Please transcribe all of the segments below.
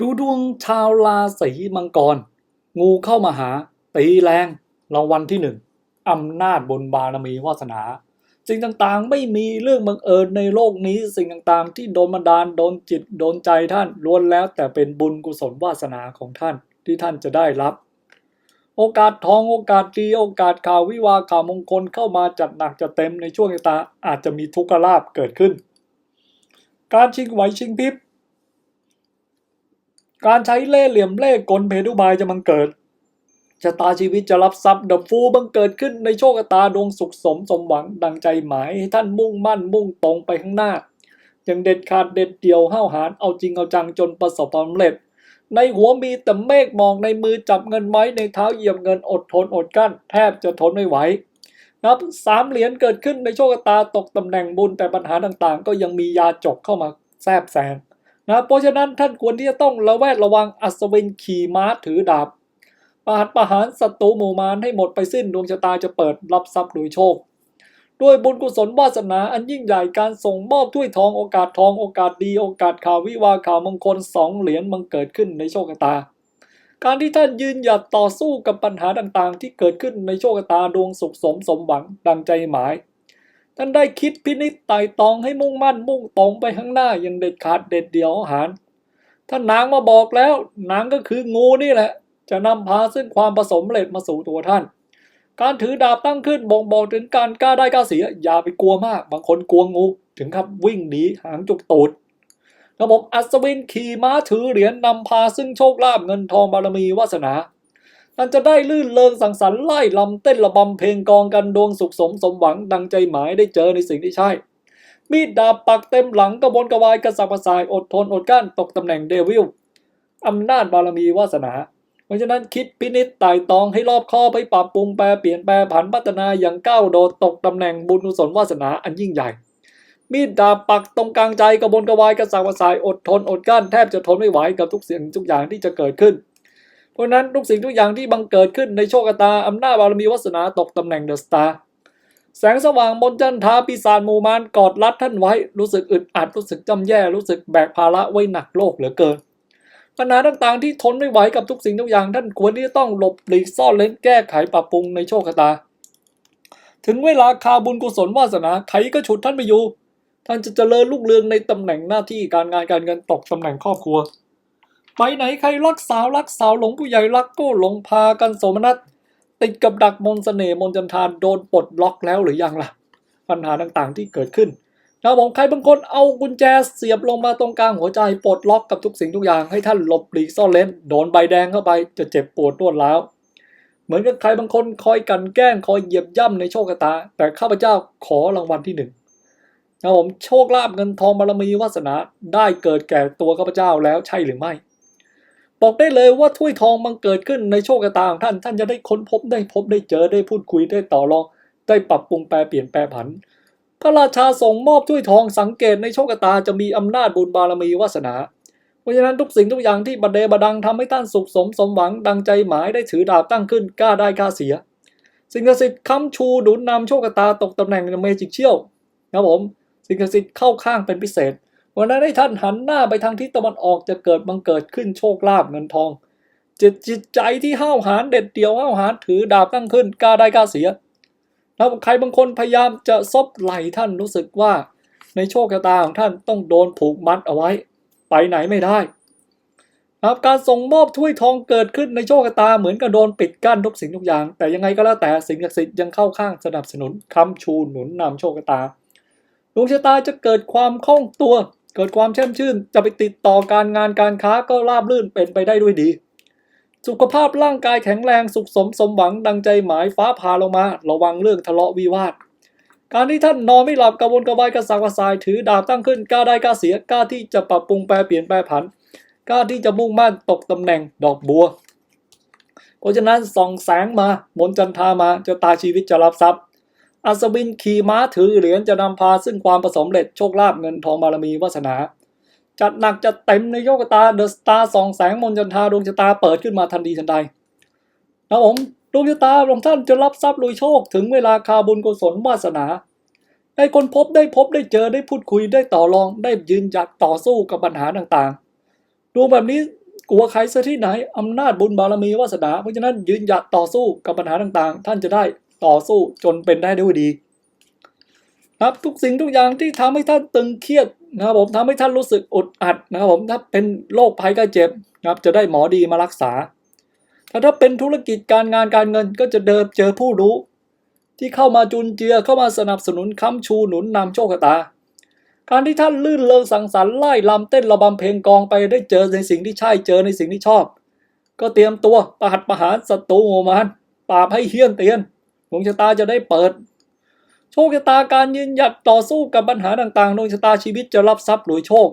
ดูดวงชาวราศีมังกร งูเข้ามาหา ตีแรงรางวัลที่หนึ่งอำนาจบนบารมีวาสนา สิ่งต่างๆไม่มีเรื่องบังเอิญในโลกนี้ สิ่งต่างๆ ที่โดนบันดาลโดนจิตโดนใจท่านล้วนแล้ว แต่เป็นบุญกุศลวาสนาของท่านที่ท่านจะได้รับ โอกาสทองโอกาสดีโอกาสข่าววิวาข่าวมงคลเข้ามาจัดหนักจัดเต็มในช่วงตาอาจจะมีทุกขลาภเกิดขึ้น การชิงไหวชิงพริบ การใช้เล่ห์เหลี่ยมเล่กลเพทุบายจะบังเกิดชะตาชีวิตจะรับทรัพย์ดับฟูบังเกิดขึ้นในโชคตาดวงสุขสมสมหวังดังใจหมายให้ท่านมุ่งมั่นมุ่งตรงไปข้างหน้าอย่างเด็ดขาดเด็ดเดี่ยวห้าวหาญเอาจริงเอาจังจนประสบความสำเร็จ ในหัวมีแต่เมฆมองในมือจับเงินไว้ในเท้าเหยียบเงินอดทนอดกั้น แทบจะทนไม่ไหวนับสามเหรียญเกิดขึ้นในโชคตาตกตำแหน่งบุญแต่ปัญหาต่างๆ ก็ยังมียาจกเข้ามาแทรกแซง นะเพราะฉะนั้นท่านควรที่จะต้องระแวดระวังอัศวินขี่ม้าถือดาบประหัตประหารศัตรูหมู่มารให้หมดไปสิ้นดวงชะตาจะเปิดรับทรัพย์โดยโชค ด้วยบุญกุศลวาสนาอันยิ่งใหญ่การส่งมอบถ้วยทองโอกาสทองโอกาสดีโอกาสข่าววิวาข่าวมงคลสองเหรียญมันเกิดขึ้นในโชคชะตา การที่ท่านยืนหยัดต่อสู้กับปัญหาต่างๆ ที่เกิดขึ้นในโชคชะตาดวงสุขสมสมหวังดังใจหมาย ท่านได้คิดพินิจไต่ตองให้มุ่งมั่นมุ่งตรงไปข้างหน้าอย่างเด็ดขาดเด็ดเดี่ยวหานท่านนางมาบอกแล้วนางก็คืองูนี่แหละ จะนำพาซึ่งความผสมเร็จมาสู่ตัวท่าน การถือดาบตั้งขึ้นบ่งบอกถึงการกล้าได้กล้าเสีย อย่าไปกลัวมาก บางคนกลัวงูถึงครับวิ่งหนีหางจุกตูดระบบอัศวินขี่ม้าถือเหรียญนำพาซึ่งโชคลาภเงินทองบารมีวาสนา ท่นจะได้ลื่นเลิงสังสรรค์ไล่ลำเต้นระบำเพลงกองกันดวงสุขสมสมหวังดังใจหมายได้เจอในสิ่งที่ใช่ มีดดาบปักเต็มหลังกระบนกระวายกระสับกระส่ายอดทนอดกลั้นตกตำแหน่งเดวิลอำนาจบารมีวาสนา เพราะฉะนั้นคิดพินิจไต่ตองให้รอบคอบให้ปรับปรุงแปรเปลี่ยนแปลผันพัฒนาอย่างก้าวโดดตกตำแหน่งบุญกุศลวาสนาอันยิ่งใหญ่ มีดดาบปักตรงกลางใจกระบนกระวายกระสับกระส่ายอดทนอดกลั้นแทบจะทนไม่ไหวกับทุกเสิ่งทุกอย่างที่จะเกิดขึ้น เพราะนั้นทุกสิ่งทุกอย่างที่บังเกิดขึ้นในโชคชะตาอำนาจบารมีวาสนาตกตำแหน่งเดอะสตาร์แสงสว่างบนจันทาปีศาจมูมารกอดรัดท่านไว้ รู้สึกอึดอัดรู้สึกจำแย่รู้สึกแบกภาระไว้หนักโลกเหลือเกินปัญหาต่างๆที่ทนไม่ไหวกับทุกสิ่งทุกอย่าง ท่านควรที่จะต้องหลบหลีกซ่อนเล้นแก้ไขปรับปรุงในโชคชะตา ถึงเวลาคาบุญกุศลวาสนาใครก็ฉุดท่านไปอยู่ ท่านจะเจริญรุ่งเรืองในตำแหน่งหน้าที่การงานการเงินตกตำแหน่งครอบครัว ไปไหนใครรักสาวรักสาวหลงผู้ใหญ่รักก็หลงพากันโสมนัสติดกับดักมนต์เสน่ห์มนจันทานโดนปลดล็อกแล้วหรือยังล่ะ ปัญหาต่างๆที่เกิดขึ้นนะผมใครบางคนเอากุญแจเสียบลงมาตรงกลางหัวใจปลดล็อกกับทุกสิ่งทุกอย่างให้ท่านหลบหลีกซ่อนเล้นโดนใบแดงเข้าไปจะเจ็บปวดรวดร้าวเหมือนกับใครบางคนคอยกันแกล้งคอยเหยียบย่ำในโชคชะตา แต่ข้าพเจ้าขอรางวัลที่หนึ่งนะผมโชคลาภเงินทองบารมีวาสนาได้เกิดแก่ตัวข้าพเจ้าแล้วใช่หรือไม่ บอกได้เลยว่าถ้วยทองมันเกิดขึ้นในโชคชะตาของท่าน ท่านจะได้ค้นพบได้พบได้เจอได้พูดคุยได้ต่อรอง ได้ปรับปรุงแปลเปลี่ยนแปลผัน พระราชาส่งมอบถ้วยทองสังเกตในโชคชะตาจะมีอำนาจบุญบารมีวาสนา เพราะฉะนั้นทุกสิ่งทุกอย่างที่บัดเดบดังทำให้ท่านสุขสมสมหวังดังใจหมายได้ถือดาบตั้งขึ้นกล้าได้กล้าเสีย สิ่งศักดิ์สิทธิ์ค้ำชูหนุนนำโชคชะตาตกตำแหน่งเมจิกเชี่ยวนะผมสิ่งศักดิ์สิทธิ์เข้าข้างเป็นพิเศษ วันนั้นให้ท่านหันหน้าไปทางทิศตะวันออกจะเกิดบังเกิดขึ้นโชคลาภเงินทองจิตจิตใจที่ห้าวหาญเด็ดเดี่ยวห้าวหาญถือดาบตั้งขึ้นกล้าได้กล้าเสียแล้วใครบางคนพยายามจะซบไหลท่านรู้สึกว่าในโชคชะตาของท่านต้องโดนผูกมัดเอาไว้ ไปไหนไม่ได้ครับการส่งมอบถ้วยทองเกิดขึ้นในโชคชะตาเหมือนกับโดนปิดกั้นทุกสิ่งทุกอย่าง แต่ยังไงก็แล้วแต่สิ่งศักดิ์สิทธิ์ยังเข้าข้างสนับสนุนค้ำชูหนุนนำโชคชะตาดวงชะตาจะเกิดความคล่องตัว เกิดความแช่มชื่น จะไปติดต่อการงานการค้าก็ราบรื่นเป็นไปได้ด้วยดี สุขภาพร่างกายแข็งแรงสุขสมสมหวังดังใจหมายฟ้าผ่าลงมา ระวังเรื่องทะเลาะวิวาท การที่ท่านนอนไม่หลับกระวนกระวายกระสับกระส่ายถือดาบตั้งขึ้นกล้าได้กล้าเสียกล้าที่จะปรับปรุงแปลเปลี่ยนแปลผันกล้าที่จะมุ่งมั่นตกตำแหน่งดอกบัว เพราะฉะนั้นส่องแสงมา มนจันทามาจะตาชีวิตจะรับทรัพย์ อัศวินขี่ม้าถือเหรียญจะนำพาซึ่งความประสมเร็จโชคลาภเงินทองบารมีวาสนา จัดหนักจัดเต็มในโยกตาเดอะสตาร์สองแสงมนจันทาดวงชะตาเปิดขึ้นมาทันทีทันใดนะผมดวงชะตาของท่านจะรับทรัพย์ลุยโชคถึงเวลาคาบุญกุศลวาสนา ได้คนพบได้พบได้เจอได้พูดคุยได้ต่อรองได้ยืนหยัดต่อสู้กับปัญหาต่างๆดวงแบบนี้กลัวใครซะที่ไหนอำนาจบุญบารมีวาสนาเพราะฉะนั้นยืนหยัดต่อสู้กับปัญหาต่างๆ ท่านจะได้ ต่อสู้จนเป็นได้ด้วยดีครับทุกสิ่งทุกอย่างที่ทำให้ท่านตึงเครียดนะครับผมทำให้ท่านรู้สึกอดอัดนะครับผมถ้าเป็นโรคภัยไข้เจ็บนะครับจะได้หมอดีมารักษา ถ้าถ้าเป็นธุรกิจการงานการเงินก็จะเดิมเจอผู้รู้ ที่เข้ามาจุนเจือเข้ามาสนับสนุนค้ำชูหนุนนำโชคชะตา การที่ท่านลื่นเลงสังสรรค์ไล่ลำเต้นระบำเพลงกองไปได้เจอในสิ่งที่ใช่เจอในสิ่งที่ชอบ ก็เตรียมตัวประหัตประหารศัตรูโมมานปราบให้เฮี้ยนเตียน ดวงชะตาจะได้เปิด โชคชะตาการยืนหยัดต่อสู้กับปัญหาต่างๆดวงชะตาชีวิตจะรับทรัพย์รวยโชค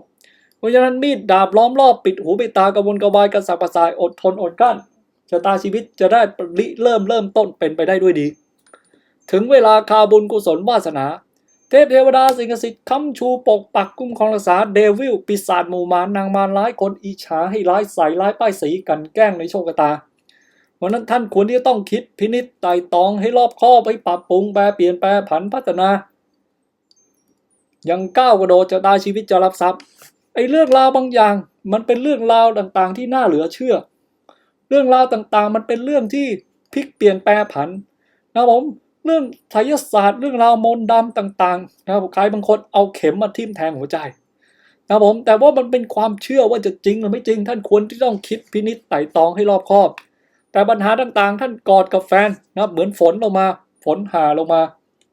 เพราะฉะนั้นมีดดาบล้อมรอบปิดหูปิดตากระวนกระวายกระสับกระส่ายอดทนอดกลั้นชะตาชีวิตจะได้ริเริ่มเริ่มต้นเป็นไปได้ด้วยดี ถึงเวลาคาบุญกุศลวาสนา เทพเทวดาสิ่งศักดิ์สิทธิ์ค้ำชูปกปักคุ้มครองรักษาเดวิลปีศาจหมู่มารนางมารร้ายคนอิจฉาให้ร้ายใส่ร้ายป้ายสีกันแกล้งในโชคชะตา เพราะนั้นท่านควรที่จะต้องคิดพินิจไต่ตองให้รอบคอบให้ปรับปรุงแปรเปลี่ยนแปลผันพัฒนา ยังก้าวกระโดดจะได้ชีวิตจะรับทรัพย์ไอ้เรื่องราวบางอย่าง มันเป็นเรื่องราวต่างๆ ที่น่าเหลือเชื่อ เรื่องราวต่างๆ มันเป็นเรื่องที่พลิกเปลี่ยนแปลผันนะผมเรื่องไสยศาสตร์เรื่องราวมนต์ดำต่างๆนะครับใครบางคนเอาเข็มมาทิ่มแทงหัวใจนะผมแต่ว่ามันเป็นความเชื่อว่าจะจริงหรือไม่จริง ท่านควรที่ต้องคิดพินิจไต่ตองให้รอบคอบ แต่ปัญหาต่างๆ ท่านกอดกับแฟนนะครับเหมือนฝนลงมา ฝนหาลงมา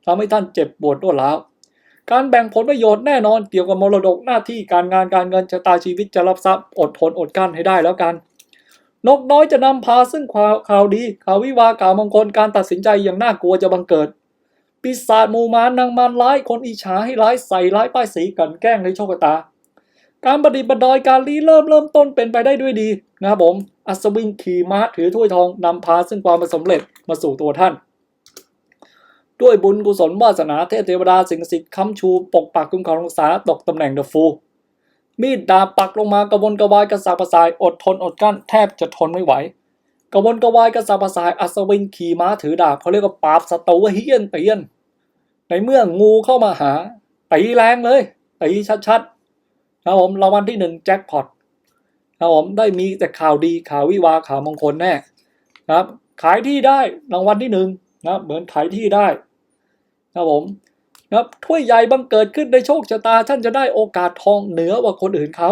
ทำให้ท่านเจ็บปวดรวดร้าวการแบ่งผลประโยชน์แน่นอนเกี่ยวกับมรดกหน้าที่การงานการเงินชะตาชีวิตจะรับทรัพย์อดทนอดกั้นให้ได้แล้วกัน นกน้อยจะนำพาซึ่งข่าวาวดีข่าววิวาข่าวมงคลการตัดสินใจอย่างน่ากลัวจะบังเกิดปีศาจมูมารนางมารร้ายคนอิจฉาให้ร้ายใส่ร้ายป้ายสีกลันแกล้งในโชคชะตา การประดิษฐ์ประดอยการรีเริ่มเริ่มต้นเป็นไปได้ด้วยดีนะครับผม อัศวินขี่ม้าถือถ้วยทองนำพาซึ่งความสำเร็จมาสู่ตัวท่าน ด้วยบุญกุศลวาสนาเทพเทวดาสิ่งศักดิ์สิทธิ์ค้ำชูปกปักคุ้มครองรักษาตกตำแหน่งเดอะฟูมีดดาบปักลงมากระวนกระวายกระสับกระส่ายอดทนอดกลั้นแทบจะทนไม่ไหวกระวนกระวายกระสับกระส่ายอัศวินขี่ม้าถือดาบเขาเรียกว่าปราบศัตรูเฮียนเตียน ในเมื่องูเข้ามาหาตีแรงเลยตีชัดๆ ครับผมรางวัลที่หนึ่งแจ็คพอตนะครับผมได้มีแต่ข่าวดีข่าววิวาข่าวมงคลแน่ครับ ขายที่ได้รางวัลที่หนึ่งนะเหมือนขายที่ได้นะครับผมครับถ้วยใหญ่บังเกิดขึ้นในโชคชะตาท่านจะได้โอกาสทองเหนือกว่าคนอื่นเขา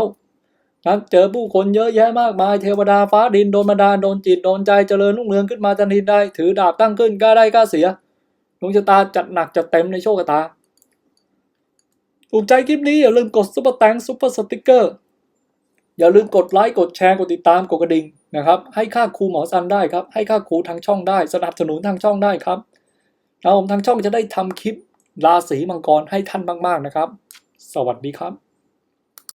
นะครับเจอผู้คนเยอะแยะมากมายเทวดาฟ้าดินโดนบันดาลโดนจิตโดนใจเจริญรุ่งเรืองขึ้นมาทันทีได้ ถือดาบตั้งขึ้นกล้าได้กล้าเสียดวงชะตาจัดหนักจัดเต็มในโชคชะตา ถูกใจคลิปนี้อย่าลืมกดซุปเปอร์แตงซุปเปอร์สติกเกอร์อย่าลืมกดไลค์กดแชร์กดติดตามกดกระดิ่งนะครับ ให้ค่าครูหมอซันได้ครับ ให้ค่าครูทางช่องได้ สนับสนุนทางช่องได้ครับเราผมทางช่องจะได้ทำคลิปราศีมังกรให้ท่านมาก ๆนะครับ สวัสดีครับ